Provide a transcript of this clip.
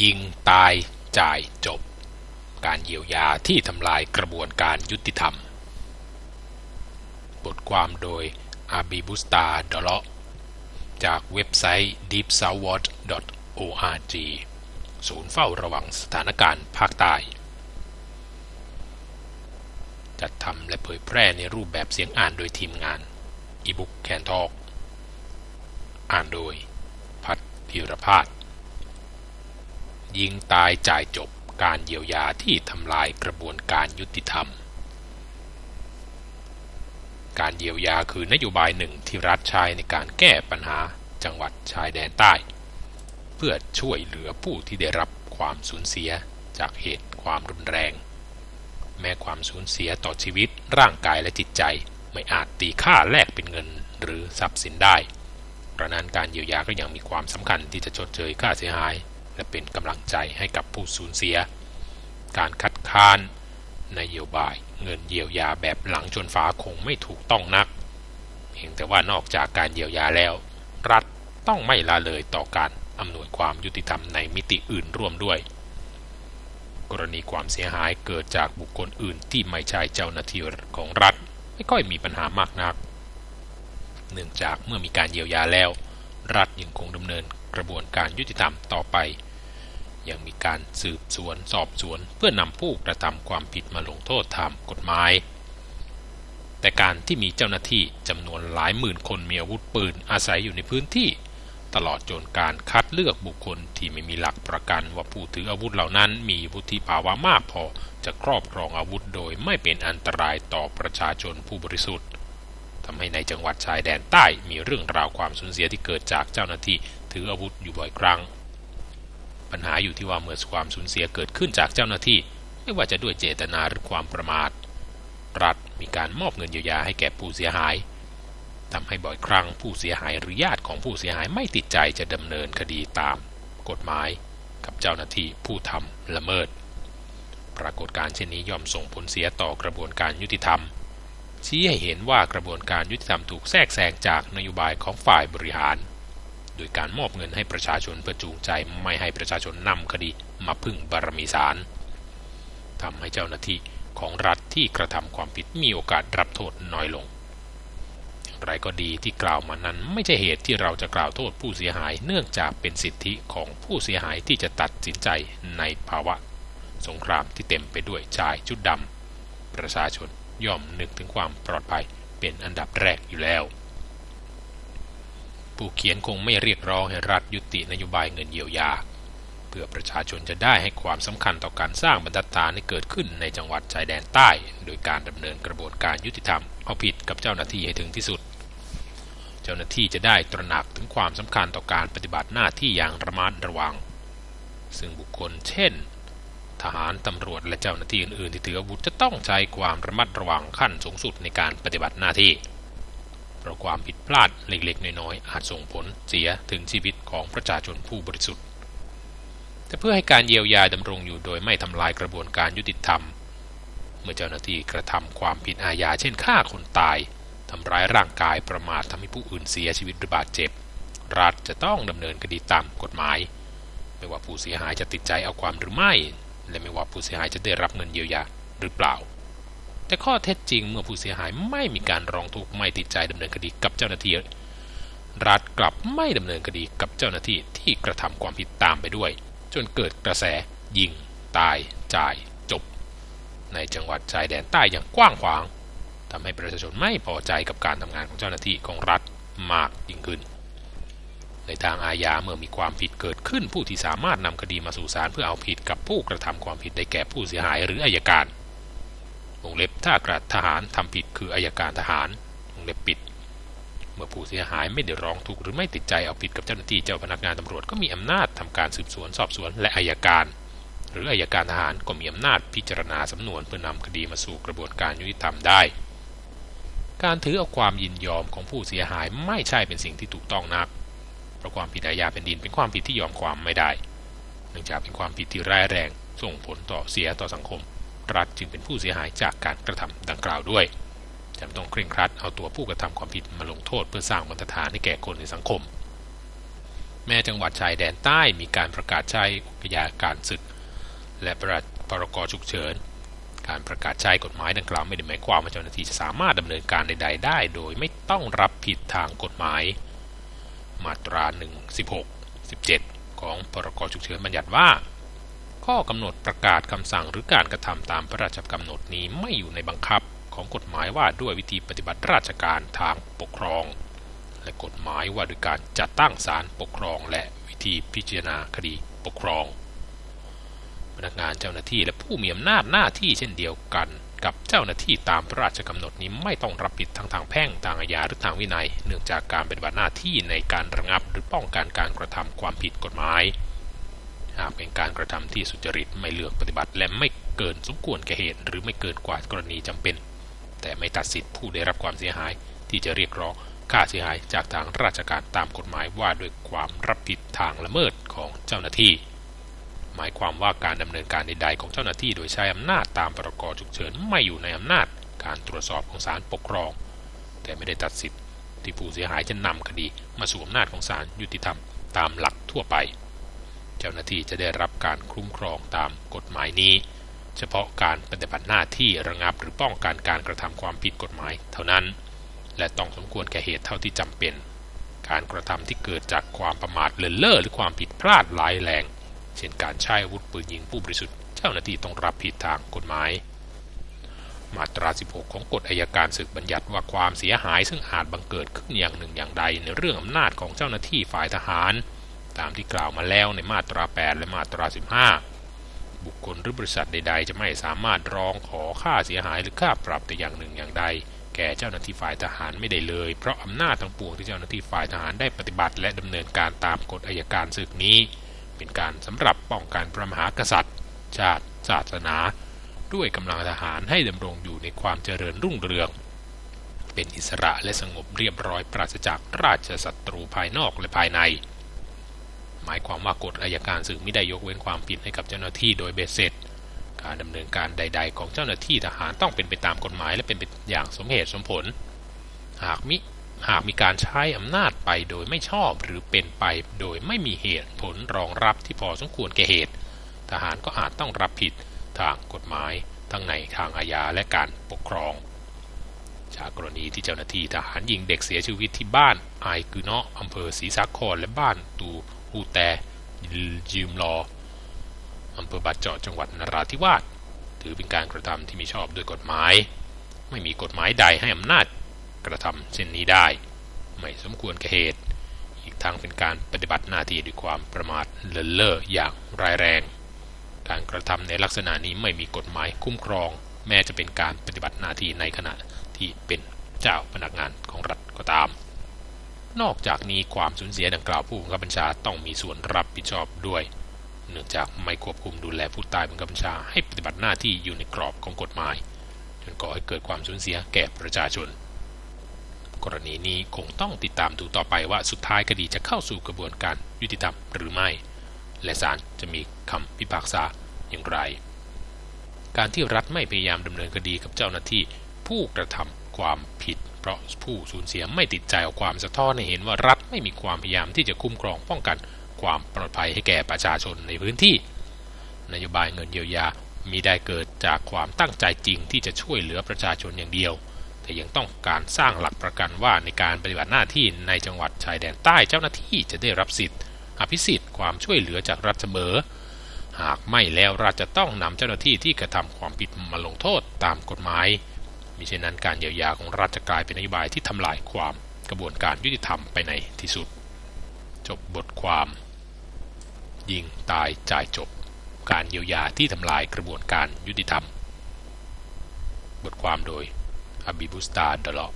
ยิงตายจ่ายจบ การเยียวยาที่ทำลายกระบวนการยุติธรรม บทความโดยอาบีบุสตาดอลจากเว็บไซต์ deepsouthward.org ศูนย์เฝ้าระวังสถานการณ์ภาคใต้ จัดทำและเผยแพร่ในรูปแบบเสียงอ่านโดยทีมงานอีบุ๊กแคนทอก อ่านโดย พัฒพิรพาส ยิงตายจ่ายจบการเยียวยาที่ทำลายกระบวนการยุติธรรม การเยียวยาคือนโยบายหนึ่งที่รัฐใช้ในการแก้ปัญหาจังหวัดชายแดนใต้ เพื่อช่วยเหลือผู้ที่ได้รับความสูญเสียจากเหตุความรุนแรง แม้ความสูญเสียต่อชีวิตร่างกายและจิตใจไม่อาจตีค่าแลกเป็นเงินหรือทรัพย์สินได้เพระนั้นการเยียวยาก็ยังมีความสำคัญที่จะชดเชยค่าเสียหาย และเป็นกำลังใจให้กับผู้สูญเสีย การคัดค้านนโยบายเงินเยียวยาแบบหลังชนฟ้าคงไม่ถูกต้องนัก เพียงแต่ว่านอกจากการเยียวยาแล้ว รัฐต้องไม่ละเลยต่อการอำนวยความยุติธรรมในมิติอื่นร่วมด้วย กรณีความเสียหายเกิดจากบุคคลอื่นที่ไม่ใช่เจ้าหน้าที่ของรัฐ ไม่ค่อยมีปัญหามากนัก เนื่องจากเมื่อมีการเยียวยาแล้ว รัฐยังคงดำเนินกระบวนการยุติธรรมต่อไป ยังมีการสืบสวนสอบสวน เพื่อนำผู้กระทำความผิดมาลงโทษตามกฎหมาย แต่การที่มีเจ้าหน้าที่จำนวนหลายหมื่นคนมีอาวุธปืนอาศัยอยู่ในพื้นที่ ตลอดจนการคัดเลือกบุคคลที่ไม่มีหลักประกันว่าผู้ถืออาวุธเหล่านั้นมีวุฒิภาวะมากพอจะครอบครองอาวุธโดยไม่เป็นอันตรายต่อประชาชนผู้บริสุทธิ์ทำให้ในจังหวัดชายแดนใต้มีเรื่องราวความสูญเสียที่เกิดจากเจ้าหน้าที่ถืออาวุธอยู่บ่อยครั้ง ปัญหาอยู่ที่ว่าเมื่อความสูญเสียเกิดขึ้นจากเจ้าหน้าที่ ไม่ว่าจะด้วยเจตนาหรือความประมาท รัฐมีการมอบเงินเยียวยาให้แก่ผู้เสียหายทำให้บ่อยครั้งผู้เสียหายหรือญาติของผู้เสียหายไม่ติดใจจะดำเนินคดีตาม กฎหมายกับเจ้าหน้าที่ผู้ทำละเมิด ปรากฏการเช่นนี้ย่อมส่งผลเสียต่อกระบวนการยุติธรรม ชี้ให้เห็นว่ากระบวนการยุติธรรมถูกแทรกแซงจากนโยบายของฝ่ายบริหาร โดยการมอบเงินให้ประชาชนเพื่อจูงใจไม่ให้ประชาชนนำคดีมาพึ่งบารมีศาลทำให้เจ้าหน้าที่ของรัฐที่กระทำความผิดมีโอกาสรับโทษน้อยลงอย่างไรก็ดีที่กล่าวมานั้นไม่ใช่เหตุที่เราจะกล่าวโทษผู้เสียหาย เนื่องจากเป็นสิทธิของผู้เสียหายที่จะตัดสินใจในภาวะ สงครามที่เต็มไปด้วยชายชุดดำประชาชนย่อมนึกถึงความปลอดภัยเป็นอันดับแรกอยู่แล้ว ผู้เขียนคงไม่เรียกร้องให้รัฐยุตินโยบายเงินเยียวยา เพื่อประชาชนจะได้ให้ความสำคัญต่อการสร้างบรรทัดฐานให้เกิดขึ้นในจังหวัดชายแดนใต้ โดยการดำเนินกระบวนการยุติธรรมเอาผิดกับเจ้าหน้าที่ให้ถึงที่สุด เจ้าหน้าที่จะได้ตระหนักถึงความสำคัญต่อการปฏิบัติหน้าที่อย่างระมัดระวัง ซึ่งบุคคลเช่น ทหารตำรวจและเจ้าหน้าที่อื่นๆที่ถืออาวุธจะต้องใช้ความระมัดระวังขั้นสูงสุดในการปฏิบัติหน้าที่ ราะความผิดพลาดเล็กๆ น้อยๆ อาจส่งผลเสียถึงชีวิตของประชาชนผู้บริสุทธิ์ แต่เพื่อให้การเยียวยาดำรงอยู่โดยไม่ทำลายกระบวนการยุติธรรม เมื่อเจ้าหน้าที่กระทำความผิดอาญาเช่นฆ่าคนตายทำร้ายร่างกายประมาททำให้ผู้อื่นเสียชีวิตหรือบาดเจ็บ รัฐจะต้องดำเนินคดีตามกฎหมาย ไม่ว่าผู้เสียหายจะติดใจเอาความหรือไม่ และไม่ว่าผู้เสียหายจะได้รับเงินเยียวยาหรือเปล่า แต่ข้อเท็จจริงเมื่อผู้เสียหายไม่มีการร้องทุกข์ไม่ติดใจดำเนินคดีกับเจ้าหน้าที่ รัฐกลับไม่ดำเนินคดีกับเจ้าหน้าที่ที่กระทำความผิดตามไปด้วย จนเกิดกระแส ยิง ตาย จ่าย จบ ในจังหวัดชายแดนใต้อย่างกว้างขวางทำให้ประชาชนไม่พอใจกับการทำงานของเจ้าหน้าที่ของรัฐมากยิ่งขึ้น ในทางอาญาเมื่อมีความผิดเกิดขึ้นผู้ที่สามารถนำคดีมาสู่ศาลเพื่อเอาผิดกับผู้กระทำความผิดได้แก่ผู้เสียหายหรืออายการ วงเล็บถ้ากระทหารทำผิดคืออายการทหารวงเล็บปิด เมื่อผู้เสียหายไม่ได้ร้องทุกข์หรือไม่ติดใจเอาผิดกับเจ้าหน้าที่เจ้าพนักงานตำรวจก็มีอำนาจทำการสืบสวนสอบสวนและอายการ หรืออายการทหารก็มีอำนาจพิจารณาสำนวนเพื่อนำคดีมาสู่กระบวนการยุติธรรมได้ การถือเอาความยินยอมของผู้เสียหายไม่ใช่เป็นสิ่งที่ถูกต้องนักเพราะความผิดอาญาแผ่นดินเป็นความผิดที่ยอมความไม่ได้ เนื่องจากเป็นความผิดที่ร้ายแรง ส่งผลต่อเสียต่อสังคม รัฐจึงเป็นผู้เสียหายจากการกระทำดังกล่าวด้วยจำต้องเคร่งครัดเอาตัวผู้กระทำความผิดมาลงโทษเพื่อสร้างบรรทฐานให้แก่คนในสังคม แม้จังหวัดชายแดนใต้มีการประกาศใช้อุทยาการศึก และประพรกฉุกเฉิน การประกาศใช้กฎหมายดังกล่าวไม่ได้หมายความว่าเจ้าหน้าที่จะสามารถดำเนินการใด ๆ ได้ โดยไม่ต้องรับผิดทางกฎหมาย มาตรา1 16 17 ของพรกฉุกเฉินบัญญัติว่า ข้อกำหนดประกาศคำสั่งหรือการกระทำตามพระราชกำหนดนี้ไม่อยู่ในบังคับของกฎหมายว่าด้วยวิธีปฏิบัติราชการทางปกครอง และกฎหมายว่าด้วยการจัดตั้งศาลปกครอง และวิธีพิจารณาคดีปกครอง พนักงานเจ้าหน้าที่และผู้มีอำนาจหน้าที่เช่นเดียวกัน กับเจ้าหน้าที่ตามพระราชกำหนดนี้ไม่ต้องรับผิดทั้งทางแพ่งทางอาญาหรือทางวินัย เนื่องจากการปฏิบัติหน้าที่ในการระงับหรือป้องกันการกระทำความผิดกฎหมาย หากเป็นการกระทำที่สุจริตไม่เลือกปฏิบัติ และไม่เกินสมควรแก่เหตุ หรือไม่เกินกว่ากรณีจำเป็น แต่ไม่ตัดสิทธิผู้ได้รับความเสียหาย ที่จะเรียกร้องค่าเสียหายจากทางราชการตามกฎหมายว่าด้วยความรับผิดทางละเมิดของเจ้าหน้าที่ หมายความว่าการดำเนินการใดๆของเจ้าหน้าที่โดยใช้อำนาจตามพระกฉุกเฉินไม่อยู่ในอำนาจการตรวจสอบของศาลปกครอง แต่ไม่ได้ตัดสิทธิ์ที่ผู้เสียหายจะนำคดีมาสู่อำนาจของศาลยุติธรรมตามหลักทั่วไป เจ้าหน้าที่จะได้รับการคุ้มครองตามกฎหมายนี้ เฉพาะการปฏิบัติหน้าที่ระงับหรือป้องกันการกระทำความผิดกฎหมายเท่านั้น และต้องสมควรแก่เหตุเท่าที่จำเป็น การกระทำที่เกิดจากความประมาทเลินเล่อหรือความผิดพลาดร้ายแรง เช่นการใช้อาวุธปืนยิงผู้บริสุทธิ์เจ้าหน้าที่ต้องรับผิดทางกฎหมายมาตรา 16 ของกฎอัยการศึกบัญญัติว่าความเสียหายซึ่งอาจบังเกิดขึ้นอย่างหนึ่งอย่างใดในเรื่องอำนาจของเจ้าหน้าที่ฝ่ายทหาร ตามที่กล่าวมาแล้วในมาตรา 8 และมาตรา 15 บุคคลหรือบริษัทใด ๆ จะไม่สามารถร้องขอค่าเสียหายหรือค่าปรับแต่อย่างหนึ่งอย่างใด แก่เจ้าหน้าที่ฝ่ายทหารไม่ได้เลย เพราะอำนาจทั้งปวงที่เจ้าหน้าที่ฝ่ายทหารได้ปฏิบัติ และดำเนินการตามกฎอัยการศึกนี้ เป็นการสำหรับป้องกันพระมหากษัตริย์ ชาติ ศาสนา ด้วยกำลังทหารให้ดำรงอยู่ในความเจริญรุ่งเรืองเป็นอิสระและสงบเรียบร้อยปราศจากราชศัตรูภายนอกและภายใน หมายความว่ากฎอัยการศึกไม่ได้ยกเว้นความผิดให้กับเจ้าหน้าที่โดยเบ็ดเสร็จ การดำเนินการใด ๆ ของเจ้าหน้าที่ทหารต้องเป็นไปตามกฎหมายและเป็นไปอย่างสมเหตุสมผล หากมิหากมีการใช้อำนาจไปโดยไม่ชอบหรือเป็นไปโดยไม่มีเหตุผลรองรับที่พอสมควรแก่เหตุ ทหารก็อาจต้องรับผิดทางกฎหมาย ทั้งในทางอาญาและการปกครอง จากกรณีที่เจ้าหน้าที่ทหารยิงเด็กเสียชีวิตที่บ้านไอกุเนาะอำเภอศรีสาครและบ้านตู ฮูแต่ยืมรออำเภอบาดเจาะจังหวัดนราธิวาสถือเป็นการกระทำที่มีชอบด้วยกฎหมาย ไม่มีกฎหมายใดให้อำนาจกระทำเช่นนี้ได้ ไม่สมควรแก่เหตุ อีกทางเป็นการปฏิบัติหน้าที่ด้วยความประมาทเลินเล่ออย่างร้ายแรง การกระทำในลักษณะนี้ไม่มีกฎหมายคุ้มครอง แม้จะเป็นการปฏิบัติหน้าที่ในขณะที่เป็นเจ้าพนักงานของรัฐก็ตาม นอกจากนี้ความสูญเสียดังกล่าวผู้บังคับบัญชาต้องมีส่วนรับผิดชอบด้วย เนื่องจากไม่ควบคุมดูแลผู้ตายบังคับบัญชาให้ปฏิบัติหน้าที่อยู่ในกรอบของกฎหมาย จนก่อให้เกิดความสูญเสียแก่ประชาชน กรณีนี้คงต้องติดตามดูต่อไปว่าสุดท้ายคดีจะเข้าสู่กระบวนการยุติธรรมหรือไม่ และศาลจะมีคำพิพากษาอย่างไร การที่รัฐไม่พยายามดำเนินคดีกับเจ้าหน้าที่ผู้กระทำความผิด เพราะผู้สูญเสียไม่ติดใจเอาความสะท้อนให้เห็นว่ารัฐไม่มีความพยายามที่จะคุ้มครองป้องกันความปลอดภัยให้แก่ประชาชนในพื้นที่ นโยบายเงินเยียวยามีได้เกิดจากความตั้งใจจริงที่จะช่วยเหลือประชาชนอย่างเดียว แต่ยังต้องการสร้างหลักประกันว่าในการปฏิบัติหน้าที่ในจังหวัดชายแดนใต้เจ้าหน้าที่จะได้รับสิทธิ์ อภิสิทธิ์ความช่วยเหลือจากรัฐเสมอ หากไม่แล้วรัฐจะต้องนำเจ้าหน้าที่ที่กระทำความผิดมาลงโทษตามกฎหมาย มิเช่นนั้นการเยียวยาของรัฐจะกลายเป็นนโยบายที่ทำลายความกระบวนการยุติธรรมไปในที่สุด จบบทความ ยิงตายจ่ายจบ การเยียวยาที่ทำลายกระบวนการยุติธรรม บทความโดยอบิบุสตาดลอ